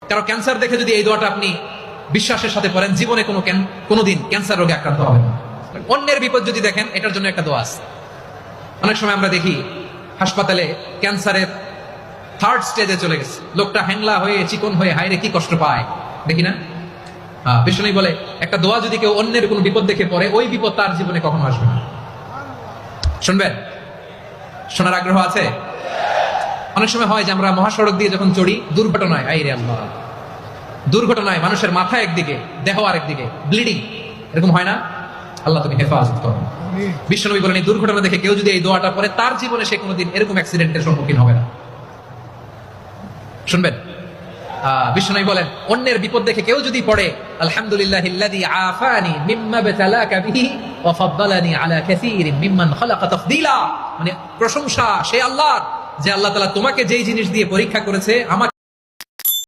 কারও ক্যান্সার দেখে যদি এই দোয়াটা আপনি বিশ্বাসের সাথে পড়েন জীবনে কোনো কোনোদিন ক্যান্সার রোগে আক্রান্ত হবেন না। অন্যের বিপদ যদি দেখেন এটার জন্য একটা দোয়া আছে। অনেক সময় আমরা দেখি হাসপাতালে ক্যান্সারের থার্ড স্টেজে চলে গেছে। লোকটা হ্যাংলা হয়ে চিকন হয়ে হাইরে কি কষ্ট পায়। দেখি না? আহ, বিষ্ণু বলে একটা দোয়া যদি কেউ অন্যের কোনো বিপদ দেখে পড়ে ওই বিপদ তার জীবনে কখনো আসবে না। শুনবেন? শোনার আগ্রহ আছে? অনেক সময় হয় যে আমরা মহাসড়ক দিয়ে যখন চড়ি দুর্ঘটনায় আইরে আল্লাহ। দুর্ঘটনায় মানুষের মাথা একদিকে দেহ আরেকদিকে ব্লিডিং এরকম হয় না? আল্লাহ তুমি হেফাজত করো। বিশ্বনবী বলেন এই দুর্ঘটনা দেখে কেউ যদি এই দোয়াটা পড়ে তার জীবনে সে কোনোদিন এরকম অ্যাক্সিডেন্টের সম্মুখীন হবে না। শুনবেন? আহ, বিশ্বনবী বলেন অন্যের বিপদ দেখে কেউ যদি পড়ে আলহামদুলিল্লাহ আফানি মিম্মা বাতালাকা বিহি ওয়া ফাদ্দালানি আলা কাসীরিন মিম্মান খালাকা তাফদীলা। মানে প্রশংসা সে আল্লাহর। যে আল্লাহ তালা তোমাকে যেই জিনিস দিয়ে পরীক্ষা করেছে আমাকে